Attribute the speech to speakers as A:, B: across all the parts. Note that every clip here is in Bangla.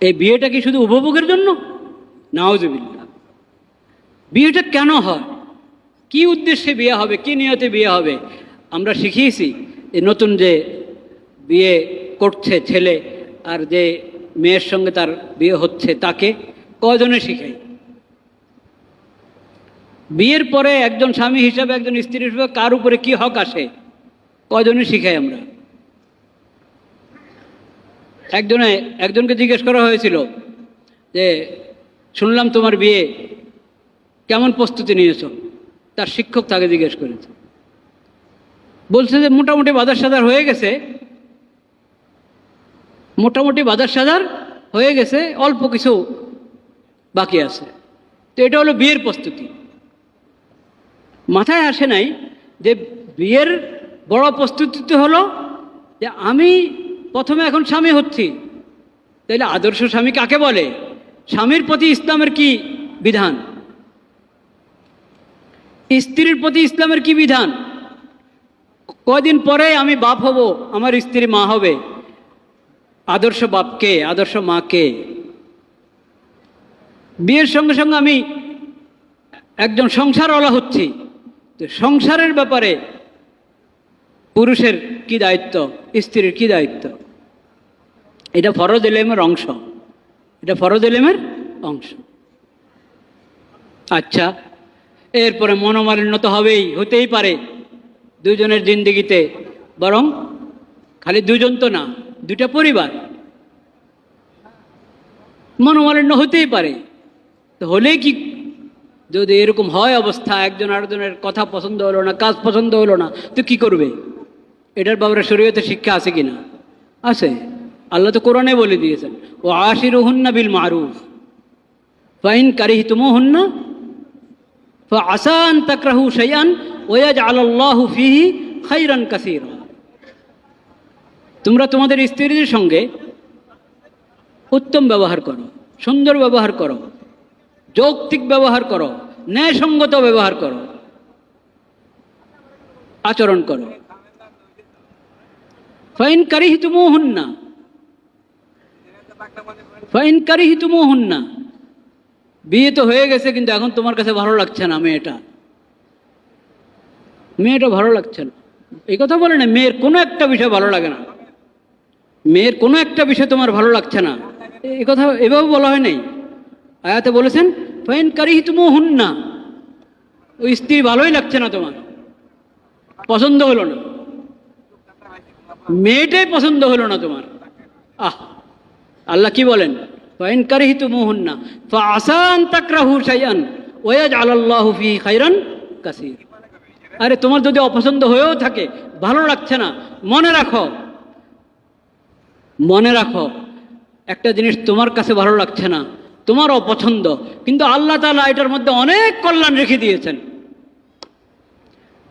A: এই বিয়েটা কি শুধু উপভোগের জন্য? নাওজবিল্লা বিয়েটা কেন হয়? কি উদ্দেশ্যে বিয়ে হবে? কি নিয়তে বিয়ে হবে? আমরা শিখিয়েছি এই নতুন যে বিয়ে করছে ছেলে আর যে মেয়ের সঙ্গে তার বিয়ে হচ্ছে তাকে কজনে শিখাই? বিয়ের পরে একজন স্বামী হিসাবে একজন স্ত্রী হিসাবে কার উপরে কি হক আসে? কজনে শিখাই আমরা? একজনে, একজনকে জিজ্ঞেস করা হয়েছিল যে, শুনলাম তোমার বিয়ে, কেমন প্রস্তুতি নিয়েছ? তার শিক্ষক তাকে জিজ্ঞেস করেছে। বলছে যে, মোটামুটি বাজার সাজার হয়ে গেছে। মোটামুটি বাজার সাজার হয়ে গেছে, অল্প কিছু বাকি আছে। তো এটা হলো বিয়ের প্রস্তুতি। মাথায় আসে নাই যে, বিয়ের বড় প্রস্তুতি তো হলো যে, আমি প্রথমে এখন স্বামী হচ্ছি। তাইলে আদর্শ স্বামী কাকে বলে? স্বামীর প্রতি ইসলামের কি বিধান? স্ত্রীর প্রতি ইসলামের কি বিধান? কদিন পরে আমি বাপ হব, আমার স্ত্রী মা হবে। আদর্শ বাপকে আদর্শ মাকে বিয়ের সঙ্গে সঙ্গে আমি একজন সংসারওয়ালা হচ্ছি। তো সংসারের ব্যাপারে পুরুষের কি দায়িত্ব? স্ত্রীর কি দায়িত্ব? এটা ফরজ এলেমের অংশ। এটা ফরজ এলেমের অংশ। আচ্ছা এরপরে মনোমালিন্য তো হবেই, হতেই পারে। দুজনের জিন্দিগিতে বরং খালি দুজন তো না দুটা পরিবার। মনোমালিন্য হতেই পারে। তো হলেই কি? যদি এরকম হয় অবস্থা, একজন আরেকজনের কথা পছন্দ হলো না, কাজ পছন্দ হলো না, তো কি করবে? এটার ব্যাপারে শরীয়তে শিক্ষা আছে কি না আছে। আল্লাহ তো কোরআনে বলে দিয়েছেন ও আশির হুন্না বিল মারুফ ফাইন কারিহি তুমো হুন্না আসান তাকরাহু শাইয়ান ওয়াজ আল্লাহু ফিহি খাইরান কাসির। তোমরা তোমাদের স্ত্রীদের সঙ্গে উত্তম ব্যবহার করো, সুন্দর ব্যবহার করো, যৌক্তিক ব্যবহার করো, ন্যায়সঙ্গত ব্যবহার করো, আচরণ করো। ফাইন কারিহি তুমো হুন্না ফাইন কারিহি তুমো হুন্না বিয়ে তো হয়ে গেছে, কিন্তু এখন তোমার কাছে ভালো লাগছে না মেয়েটা। মেয়েটা ভালো লাগছে না। এই কথা বলে না, মেয়ের কোনো একটা বিষয় ভালো লাগে না। মেয়ের কোনো একটা বিষয় তোমার ভালো লাগছে না। এই কথা এভাবে বলা হয় নাই। আয়াতে বলেছেন, ফাইন কারিহি তুমো হুন না ওই স্ত্রী ভালোই লাগছে না তোমার। পছন্দ হলো না। মেয়েটাই পছন্দ হলো না তোমার। আহ, আল্লাহ কি বলেন? ফাইন কারিহি তুমো হুন না ফা আসান তাকরাহু শাইয়ান ওয়াজ আলাল্লাহু ফি খাইরান কাসির। আরে, তোমার যদি অপছন্দ হয়েও থাকে, ভালো লাগছে না, মনে রাখো। মনে রাখো, একটা জিনিস তোমার কাছে ভালো লাগছে না তোমার অপছন্দ, কিন্তু আল্লাহ তালা এটার মধ্যে অনেক কল্যাণ রেখে দিয়েছেন।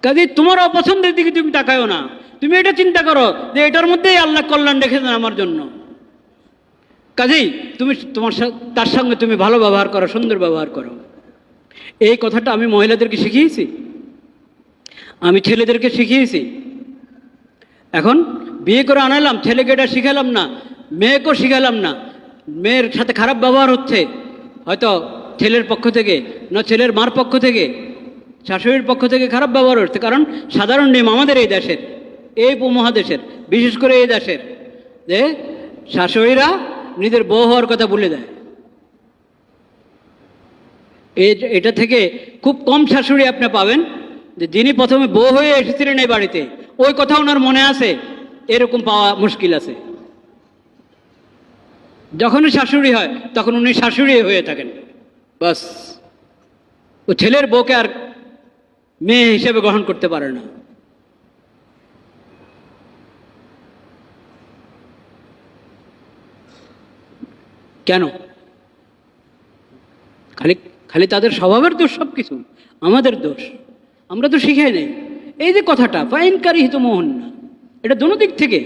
A: কাজে তোমার অপছন্দের দিকে তুমি তাকায়ও না। তুমি এটা চিন্তা করো যে এটার মধ্যেই আল্লাহ কল্যাণ রেখেছেন আমার জন্য। কাজেই তুমি তোমার তার সঙ্গে তুমি ভালো ব্যবহার করো, সুন্দর ব্যবহার করো। এই কথাটা আমি মহিলাদেরকে শিখিয়েছি। আমি ছেলেদেরকে শিখিয়েছি। এখন বিয়ে করে আনালাম, ছেলেকে এটা শিখালাম না, মেয়েকেও শিখালাম না। মেয়ের সাথে খারাপ ব্যবহার হচ্ছে, হয়তো ছেলের পক্ষ থেকে না ছেলের মার পক্ষ থেকে, শাশুড়ির পক্ষ থেকে খারাপ ব্যবহার হচ্ছে। কারণ সাধারণ নিয়ম আমাদের এই দেশের। এই উপমহাদেশের, বিশেষ করে এই দেশের, যে শাশুড়িরা নিজের বউ হওয়ার কথা বলে দেয়। এটা থেকে খুব কম শাশুড়ি আপনি পাবেন, যে যিনি প্রথমে বউ হয়ে এসেছিলেন এই বাড়িতে, ওই কথা ওনার মনে আছে, এরকম পাওয়া মুশকিল আছে। যখনই শাশুড়ি হয়, তখন উনি শাশুড়ি হয়ে থাকেন। বাস, ও ছেলের বউকে আর মেয়ে হিসেবে গ্রহণ করতে পারে না। কেন? খালি খালি তাদের স্বভাবের দোষ সব কিছু আমাদের দোষ। আমরা তো শিখাই নাই। এই যে কথাটা ফাইনকারী হিত মোহন না এটা দোনো দিক থেকে।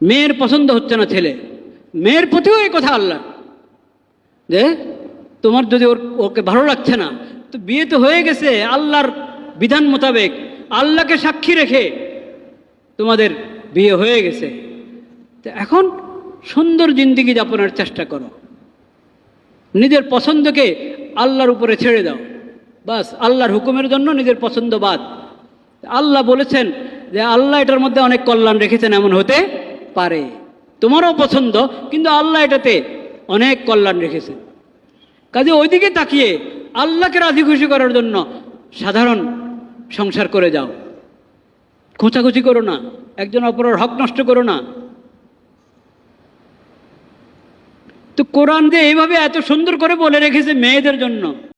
A: মেয়ের পছন্দ হচ্ছে না ছেলে, মেয়ের প্রতিও এই কথা আল্লাহ। যে, তোমার যদি ওর, ওকে ভালো লাগছে না, তো বিয়ে তো হয়ে গেছে, আল্লাহর বিধান মোতাবেক, আল্লাহকে সাক্ষী রেখে তোমাদের বিয়ে হয়ে গেছে। তো এখন সুন্দর জিন্দিগি যাপনের চেষ্টা করো। নিজের পছন্দকে আল্লাহর উপরে ছেড়ে দাও। বাস, আল্লাহর হুকুমের জন্য নিজের পছন্দ বাদ। আল্লাহ বলেছেন যে আল্লাহ এটার মধ্যে অনেক কল্যাণ রেখেছেন, এমন হতে পারে। তোমারও পছন্দ, কিন্তু আল্লাহ এটাতে অনেক কল্যাণ রেখেছেন। কাজে ওইদিকে তাকিয়ে আল্লাহকে রাজি খুশি করার জন্য সাধারণ সংসার করে যাও। খোঁচাখুচি করো না। একজন অপরের হক নষ্ট করো না। তো কোরআন যে এইভাবে এত সুন্দর করে বলে রেখেছে মেয়েদের জন্য।